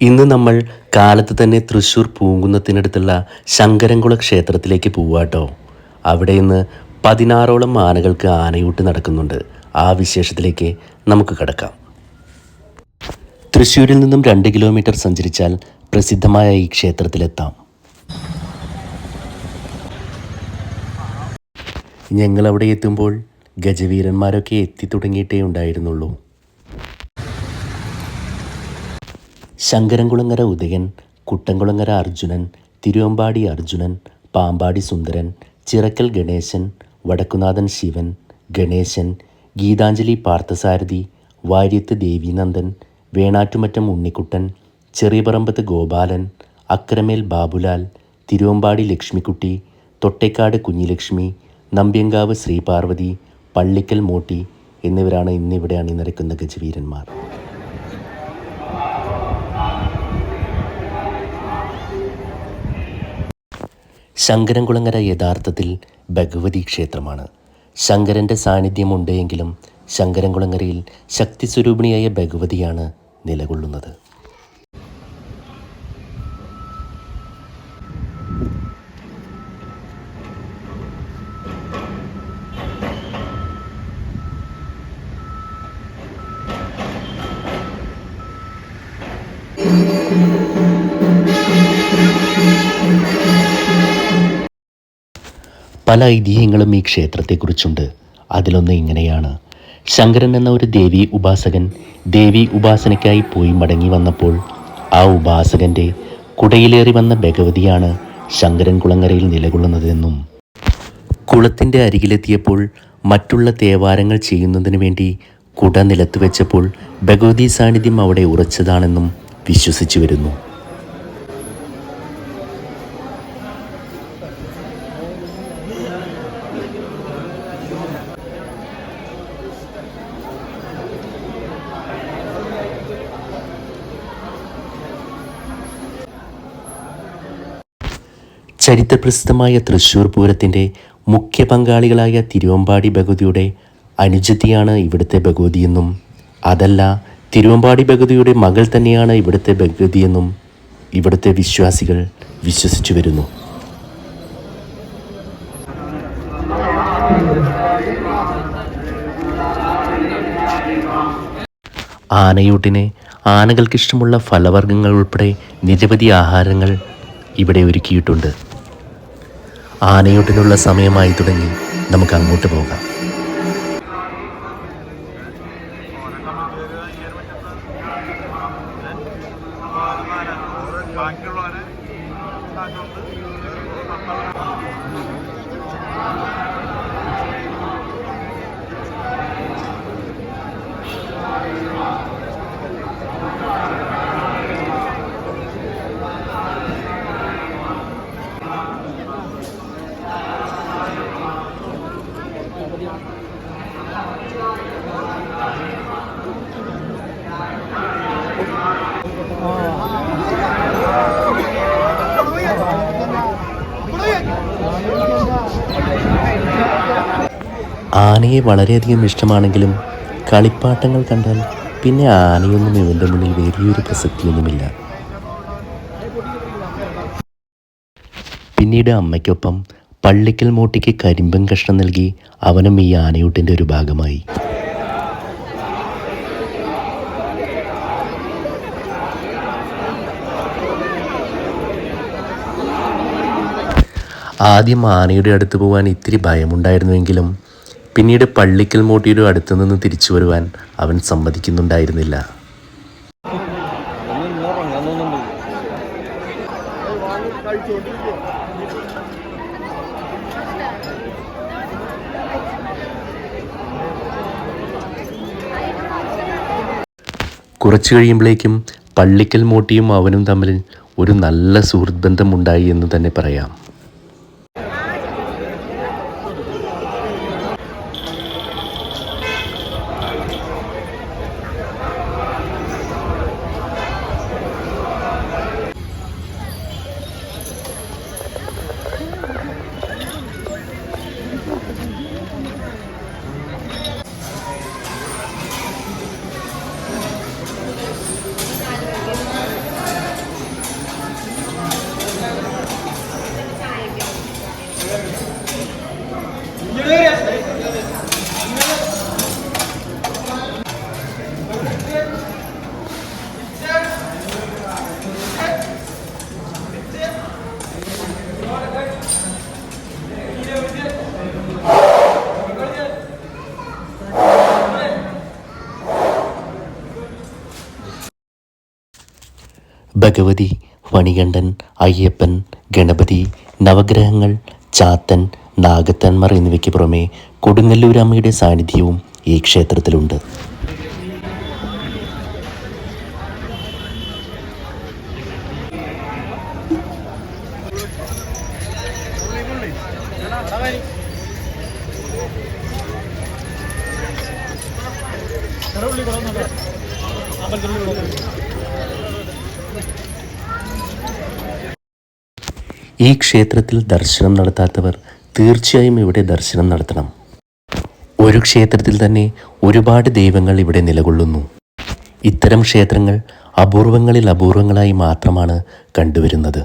ഇന്ന് നമ്മൾ കാലത്ത് തന്നെ തൃശ്ശൂർ പൂങ്കുന്നത്തിനടുത്തുള്ള ശങ്കരൻകുള ക്ഷേത്രത്തിലേക്ക് പോവാട്ടോ അവിടെ ഇന്ന് പതിനാറോളം ആനകൾക്ക് ആനയൂട്ട് നടക്കുന്നുണ്ട്. ആ വിശേഷത്തിലേക്ക് നമുക്ക് കിടക്കാം. തൃശ്ശൂരിൽ നിന്നും രണ്ട് കിലോമീറ്റർ സഞ്ചരിച്ചാൽ പ്രസിദ്ധമായ ഈ ക്ഷേത്രത്തിലെത്താം. ഞങ്ങൾ അവിടെ എത്തുമ്പോൾ ഗജവീരന്മാരൊക്കെ എത്തി തുടങ്ങിയിട്ടേ ഉണ്ടായിരുന്നുള്ളൂ. ശങ്കരൻകുളങ്ങര ഉദയൻ കുട്ടൻകുളങ്ങര അർജുനൻ തിരുവമ്പാടി അർജുനൻ പാമ്പാടി സുന്ദരൻ ചിറക്കൽ ഗണേശൻ വടക്കുനാഥൻ ശിവൻ ഗണേശൻ ഗീതാഞ്ജലി പാർത്ഥസാരഥി വാര്യത്ത് ദേവീനന്ദൻ വേണാറ്റുമറ്റം ഉണ്ണിക്കുട്ടൻ ചെറിയപറമ്പത്ത് ഗോപാലൻ അക്രമേൽ ബാബുലാൽ തിരുവമ്പാടി ലക്ഷ്മിക്കുട്ടി തൊട്ടേക്കാട് കുഞ്ഞിലക്ഷ്മി നമ്പ്യങ്കാവ് ശ്രീപാർവതി പള്ളിക്കൽ മോട്ടി എന്നിവരാണ് ഇന്നിവിടെ അണിനിരക്കുന്ന ഗജവീരന്മാർ. ശങ്കരൻകുളങ്ങര യഥാർത്ഥത്തിൽ ഭഗവതി ക്ഷേത്രമാണ്. ശങ്കരന്റെ സാന്നിധ്യമുണ്ടെങ്കിലും ശങ്കരൻകുളങ്ങരയിൽ ശക്തി സ്വരൂപിണിയായ ഭഗവതിയാണ് നിലകൊള്ളുന്നത്. പല ഐതിഹ്യങ്ങളും ഈ ക്ഷേത്രത്തെക്കുറിച്ചുണ്ട്. അതിലൊന്ന് ഇങ്ങനെയാണ്. ശങ്കരൻ എന്ന ഒരു ദേവി ഉപാസകൻ ദേവി ഉപാസനയ്ക്കായി പോയി മടങ്ങി വന്നപ്പോൾ ആ ഉപാസകന്റെ കുടയിലേറി വന്ന ഭഗവതിയാണ് ശങ്കരൻ കുളങ്ങരയിൽ നിലകൊള്ളുന്നതെന്നും കുളത്തിന്റെ അരികിലെത്തിയപ്പോൾ മറ്റുള്ള തേവാരങ്ങൾ ചെയ്യുന്നതിന് വേണ്ടി കുട നിലത്ത് വെച്ചപ്പോൾ ഭഗവതി സാന്നിധ്യം അവിടെ ഉറച്ചതാണെന്നും വിശ്വസിച്ചു വരുന്നു. ചരിത്രപ്രസിദ്ധമായ തൃശ്ശൂർ പൂരത്തിന്റെ മുഖ്യ പങ്കാളികളായ തിരുവമ്പാടി ഭഗവതിയുടെ അനുജത്തിയാണ് ഇവിടുത്തെ ഭഗവതിയെന്നും അതല്ല തിരുവമ്പാടി ഭഗവതിയുടെ മകൾ തന്നെയാണ് ഇവിടുത്തെ ഭഗവതിയെന്നും ഇവിടുത്തെ വിശ്വാസികൾ വിശ്വസിച്ചു വരുന്നു. ആനയൂട്ടിന് ആനകൾക്കിഷ്ടമുള്ള ഫലവർഗങ്ങൾ ഉൾപ്പെടെ നിരവധി ആഹാരങ്ങൾ ഇവിടെ ഒരുക്കിയിട്ടുണ്ട്. ആനയൂട്ടിനുള്ള സമയമായി തുടങ്ങി നമുക്ക് അങ്ങോട്ട് പോകാം ആനയെ വളരെയധികം ഇഷ്ടമാണെങ്കിലും കളിപ്പാട്ടങ്ങൾ കണ്ടാൽ പിന്നെ ആനയൊന്നും ഇവന്റെ മുന്നിൽ വലിയൊരു പ്രസക്തിയൊന്നുമില്ല. പിന്നീട് അമ്മയ്ക്കൊപ്പം പള്ളിക്കൽ മൂട്ടിക്ക് കരിമ്പൻ കഷ്ണം നൽകി അവനും ഈ ആനയൂട്ടിന്റെ ഒരു ഭാഗമായി. ആദ്യം ആനയുടെ അടുത്ത് പോകാൻ ഇത്തിരി ഭയമുണ്ടായിരുന്നുവെങ്കിലും പിന്നീട് പള്ളിക്കൽ മോട്ടിയുടെ അടുത്തു നിന്ന് തിരിച്ചു വരുവാൻ അവൻ സമ്മതിക്കുന്നുണ്ടായിരുന്നില്ല. കുറച്ചു കഴിയുമ്പോഴേക്കും പള്ളിക്കൽ മോട്ടിയും അവനും തമ്മിൽ ഒരു നല്ല സുഹൃത്ത് ബന്ധമുണ്ടായി എന്ന് തന്നെ പറയാം. ഭഗവതി മണികണ്ഠൻ അയ്യപ്പൻ ഗണപതി നവഗ്രഹങ്ങൾ ചാത്തൻ നാഗത്തന്മാർ എന്നിവയ്ക്ക് പുറമെ കൊടുങ്ങല്ലൂരമ്മയുടെ സാന്നിധ്യവും ഈ ക്ഷേത്രത്തിലുണ്ട്. ഈ ക്ഷേത്രത്തിൽ ദർശനം നടത്താത്തവർ തീർച്ചയായും ഇവിടെ ദർശനം നടത്തണം. ഒരു ക്ഷേത്രത്തിൽ തന്നെ ഒരുപാട് ദൈവങ്ങൾ ഇവിടെ നിലകൊള്ളുന്നു. ഇത്തരം ക്ഷേത്രങ്ങൾ അപൂർവങ്ങളിൽ അപൂർവങ്ങളായി മാത്രമാണ് കണ്ടുവരുന്നത്.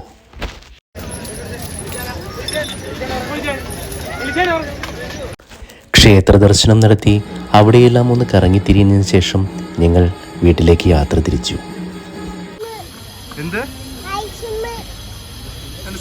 ക്ഷേത്ര ദർശനം നടത്തി അവിടെയെല്ലാം ഒന്ന് കറങ്ങിത്തിരിഞ്ഞതിന് ശേഷം ഞങ്ങൾ വീട്ടിലേക്ക് യാത്ര തിരിച്ചു. എന്ത്?